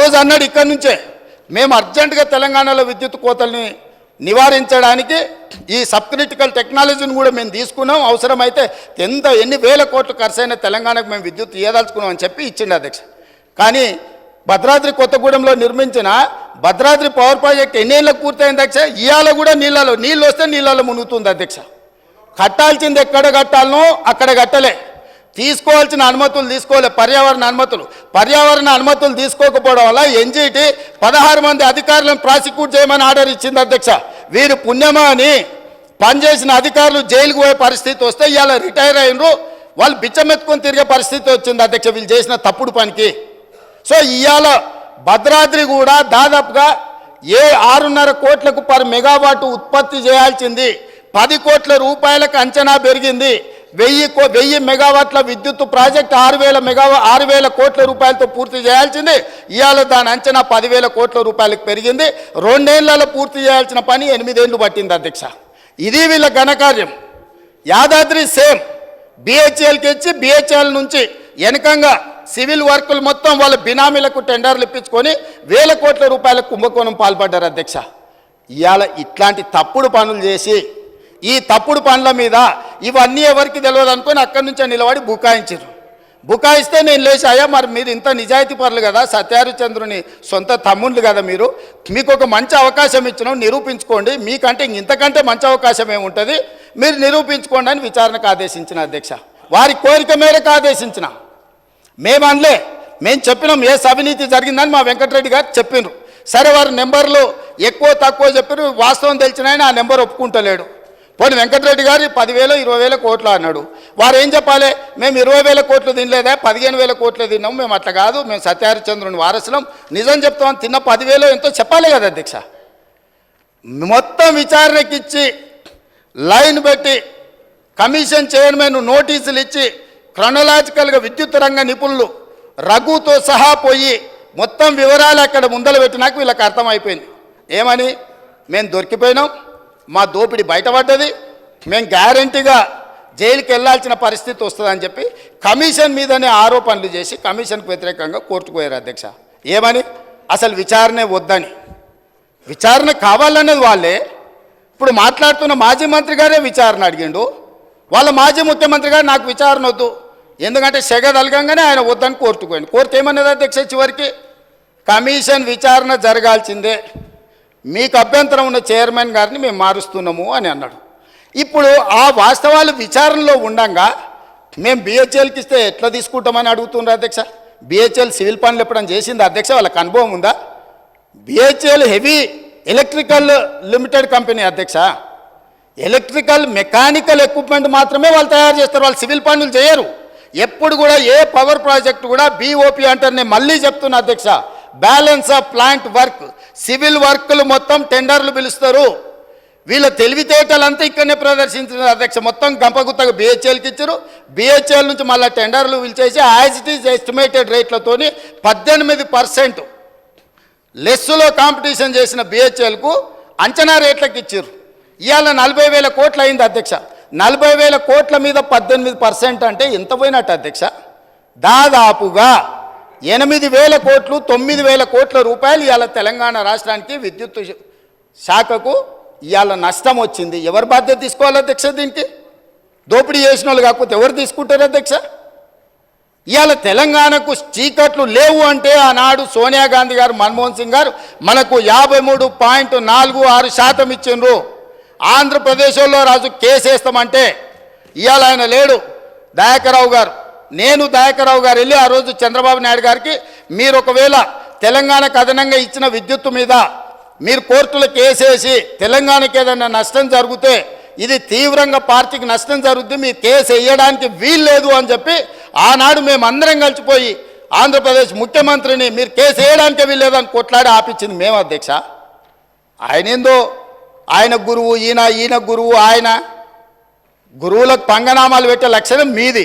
రోజు అన్నాడు ఇక్కడి నుంచే. మేము అర్జెంటుగా తెలంగాణలో విద్యుత్ కోతల్ని నివారించడానికి ఈ సబ్ క్రిటికల్ టెక్నాలజీని కూడా మేము తీసుకున్నాం. అవసరమైతే ఎంత ఎన్ని వేల కోట్లు ఖర్చైన తెలంగాణకు మేము విద్యుత్ ఇవ్వదలుచుకున్నాం అని చెప్పి ఇచ్చిండు అధ్యక్ష. కానీ భద్రాద్రి కొత్తగూడెంలో నిర్మించిన భద్రాద్రి పవర్ ప్రాజెక్ట్ ఎన్నేళ్ళకు పూర్తయింది అధ్యక్ష? ఇవాళ కూడా నీళ్ళలో నీళ్ళు వస్తే నీళ్ళలో మునుగుతుంది అధ్యక్ష. కట్టాల్సింది ఎక్కడ కట్టాలనో అక్కడ కట్టలే. తీసుకోవాల్సిన అనుమతులు తీసుకోలే పర్యావరణ అనుమతులు. పర్యావరణ అనుమతులు తీసుకోకపోవడం వల్ల ఎన్జీటీ పదహారు మంది అధికారులను ప్రాసిక్యూట్ చేయమని ఆర్డర్ ఇచ్చింది అధ్యక్ష. వీరు పుణ్యమా అని పనిచేసిన అధికారులు జైలుకు పోయే పరిస్థితి వస్తే ఇవాళ రిటైర్ అయినరు. వాళ్ళు బిచ్చమెత్తుకొని తిరిగే పరిస్థితి వచ్చింది అధ్యక్ష వీళ్ళు చేసిన తప్పుడు పనికి. సో ఇవాళ భద్రాద్రి కూడా దాదాపుగా ఏ ఆరున్నర కోట్లకు పర్ మెగావాట్ ఉత్పత్తి చేయాల్సింది. పది కోట్ల రూపాయలకు అంచనా పెరిగింది. వెయ్యి కో వెయ్యి మెగావాట్ల విద్యుత్ ప్రాజెక్ట్ ఆరు వేల మెగావా ఆరు వేల కోట్ల రూపాయలతో పూర్తి చేయాల్సింది. ఇవాళ దాని అంచనా పదివేల కోట్ల రూపాయలకు పెరిగింది. రెండేళ్ళలో పూర్తి చేయాల్సిన పని ఎనిమిదేళ్ళు పట్టింది అధ్యక్ష. ఇది వీళ్ళ ఘనకార్యం. యాదాద్రి సేమ్. బిహెచ్ఎల్కి ఇచ్చి బిహెచ్ఎల్ నుంచి వెనకంగా సివిల్ వర్కులు మొత్తం వాళ్ళ బినామీలకు టెండర్లు ఇప్పించుకొని వేల కోట్ల రూపాయల కుంభకోణం పాల్పడ్డారు అధ్యక్ష. ఇవాళ ఇట్లాంటి తప్పుడు పనులు చేసి ఈ తప్పుడు పనుల మీద ఇవన్నీ ఎవరికి తెలియదు అనుకొని అక్కడి నుంచే నిలబడి బుకాయించారు. బుకాయిస్తే నేను లేచి అయ్యా మరి మీరు ఇంత నిజాయితీ పరులు కదా సత్యారుచంద్రుని సొంత తమ్ముళ్ళు కదా మీరు. మీకు ఒక మంచి అవకాశం ఇచ్చినాం నిరూపించుకోండి. మీకంటే ఇంతకంటే మంచి అవకాశం ఏముంటుంది? మీరు నిరూపించుకోండి అని విచారణకు ఆదేశించిన అధ్యక్ష. వారి కోరిక మేరకు ఆదేశించిన. మేము అనలే. మేము చెప్పినాం ఏ అవినీతి జరిగిందని మా వెంకటరెడ్డి గారు చెప్పిండ్రు సరే వారి నెంబర్లు ఎక్కువ తక్కువ చెప్పారు వాస్తవం తెలిసిన ఆయన ఆ నెంబర్ ఒప్పుకుంటలేడు. వాడు వెంకటరెడ్డి గారు పదివేలు ఇరవై వేల కోట్లు అన్నాడు. వారు ఏం చెప్పాలి? మేము ఇరవై వేల కోట్లు తినలేదా? పదిహేను వేల కోట్లు తిన్నాం మేము అట్లా కాదు. మేము సత్యహరిచంద్రుని వారసులం. నిజం చెప్తామని తిన్న పదివేలు ఎంతో చెప్పాలి కదా అధ్యక్ష మొత్తం విచారణకిచ్చి లైన్ పెట్టి కమిషన్ చైర్మన్ నోటీసులు ఇచ్చి క్రొనలాజికల్గా విద్యుత్ రంగ నిపుణులు రఘుతో సహా పోయి మొత్తం వివరాలు అక్కడ ముందలు పెట్టినాక వీళ్ళకి అర్థమైపోయింది. ఏమని? మేము దొరికిపోయినాం. మా దోపిడి బయటపడ్డది. మేము గ్యారంటీగా జైలుకి వెళ్ళాల్సిన పరిస్థితి వస్తుందని చెప్పి కమిషన్ మీదనే ఆరోపణలు చేసి కమిషన్కు వ్యతిరేకంగా కోర్టుకు పోయారు అధ్యక్ష. ఏమని? అసలు విచారణే వద్దని. విచారణ కావాలనేది వాళ్ళే. ఇప్పుడు మాట్లాడుతున్న మాజీ మంత్రి గారే విచారణ అడిగిండు. వాళ్ళ మాజీ ముఖ్యమంత్రి గారు నాకు విచారణ వద్దు. ఎందుకంటే సెగ తలగంగానే ఆయన వద్దని కోర్టుకు పోయింది కోర్టు ఏమన్నది అధ్యక్ష చివరికి? కమిషన్ విచారణ జరగాల్సిందే. మీకు అభ్యంతరం ఉన్న చైర్మన్ గారిని మేము మారుస్తున్నాము అని అన్నాడు. ఇప్పుడు ఆ వాస్తవాలు విచారణలో ఉండంగా మేము బిహెచ్ఎల్కి ఇస్తే ఎట్లా తీసుకుంటామని అడుగుతున్నారు అధ్యక్ష? బిహెచ్ఎల్ సివిల్ పనులు ఎప్పుడైనా చేసింది అధ్యక్ష? వాళ్ళకి అనుభవం ఉందా? BHEL heavy electrical limited company అధ్యక్ష. ఎలక్ట్రికల్ మెకానికల్ ఎక్విప్మెంట్ మాత్రమే వాళ్ళు తయారు చేస్తారు. వాళ్ళు సివిల్ పనులు చేయరు. ఎప్పుడు కూడా ఏ పవర్ ప్రాజెక్ట్ కూడా బీఓపీ అంటారు నేను మళ్ళీ చెప్తున్నా అధ్యక్ష. Balance of plant work civil వర్క్లు మొత్తం టెండర్లు పిలుస్తారు. వీళ్ళ తెలివితేటలంతా ఇక్కడనే ప్రదర్శించిన అధ్యక్ష మొత్తం గంపగుత్తగా బిహెచ్ఎల్కి ఇచ్చారు. బిహెచ్ఎల్ నుంచి మళ్ళీ టెండర్లు పిలిచేసి యాజ్ ఇట్ ఈజ్ ఎస్టిమేటెడ్ రేట్లతోని పద్దెనిమిది పర్సెంట్ లెస్సులో కాంపిటీషన్ చేసిన బిహెచ్ఎల్కు అంచనా రేట్లకు ఇచ్చారు. ఇవాళ నలభై వేల కోట్లు అయింది అధ్యక్ష. నలభై వేల కోట్ల మీద పద్దెనిమిది పర్సెంట్ అంటే ఎంత పోయినట్టు అధ్యక్ష? దాదాపుగా ఎనిమిది వేల కోట్లు తొమ్మిది వేల కోట్ల రూపాయలు ఇవాళ తెలంగాణ రాష్ట్రానికి విద్యుత్ శాఖకు ఇవాళ నష్టం వచ్చింది. ఎవరు బాధ్యత తీసుకోవాలి అధ్యక్ష దీనికి? దోపిడీ చేసిన వాళ్ళు కాకపోతే ఎవరు తీసుకుంటారు అధ్యక్ష? ఇవాళ తెలంగాణకు చీకట్లు లేవు అంటే ఆనాడు సోనియా గాంధీ గారు మన్మోహన్ సింగ్ గారు మనకు యాభై మూడు పాయింట్ నాలుగు ఆరు శాతం ఇచ్చిండ్రు. ఆంధ్రప్రదేశ్లో రాజు కేసు వేస్తామంటే ఇవాళ ఆయన లేడు. దయాకరావు గారు. నేను దయాకరావు గారు వెళ్ళి ఆ రోజు చంద్రబాబు నాయుడు గారికి మీరు ఒకవేళ తెలంగాణకు కథనంగా ఇచ్చిన విద్యుత్తు మీద మీరు కోర్టులో కేసేసి తెలంగాణకి ఏదైనా నష్టం జరిగితే ఇది తీవ్రంగా పార్టీకి నష్టం జరుగుద్ది మీరు కేసు వేయడానికి వీల్లేదు అని చెప్పి ఆనాడు మేము అందరం కలిసిపోయి ఆంధ్రప్రదేశ్ ముఖ్యమంత్రిని మీరు కేసు వేయడానికి వీల్లేదు అని కొట్లాడి ఆపించింది మేము అధ్యక్ష. ఆయన ఏందో? ఆయన గురువు ఈయన ఈయన గురువు ఆయన. గురువులకు పంగనామాలు పెట్టే లక్షణం మీది.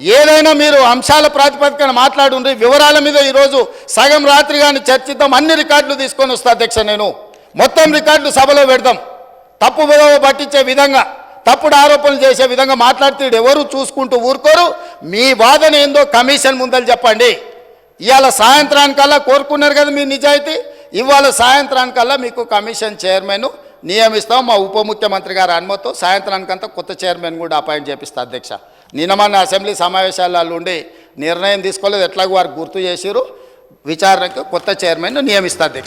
ఏదైనా మీరు అంశాల ప్రాతిపదికన మాట్లాడుండ్రి వివరాల మీద ఈరోజు సగం రాత్రి కానీ చర్చిద్దాం అన్ని రికార్డులు తీసుకొని వస్తా అధ్యక్ష నేను. మొత్తం రికార్డులు సభలో పెడదాం. తప్పు విధవ పట్టించే విధంగా తప్పుడు ఆరోపణలు చేసే విధంగా మాట్లాడితే ఎవరు చూసుకుంటూ ఊరుకోరు. మీ వాదన ఏందో కమిషన్ ముందలు చెప్పండి. ఇవాళ సాయంత్రానికల్లా కోరుకున్నారు కదా మీ నిజాయితీ? ఇవాళ సాయంత్రానికల్లా మీకు కమిషన్ చైర్మన్ నియమిస్తాం. మా ఉప ముఖ్యమంత్రి గారి అనుమతితో సాయంత్రానికంతా కొత్త చైర్మన్ కూడా అపాయింట్ చేపిస్తా అధ్యక్ష. నిన్న మన అసెంబ్లీ సమావేశాలలో ఉండి నిర్ణయం తీసుకోలేదు. ఎట్లాగో వారు గుర్తు చేసిరు విచారణకు కొత్త చైర్మన్ నియమిస్తారు అధ్యక్ష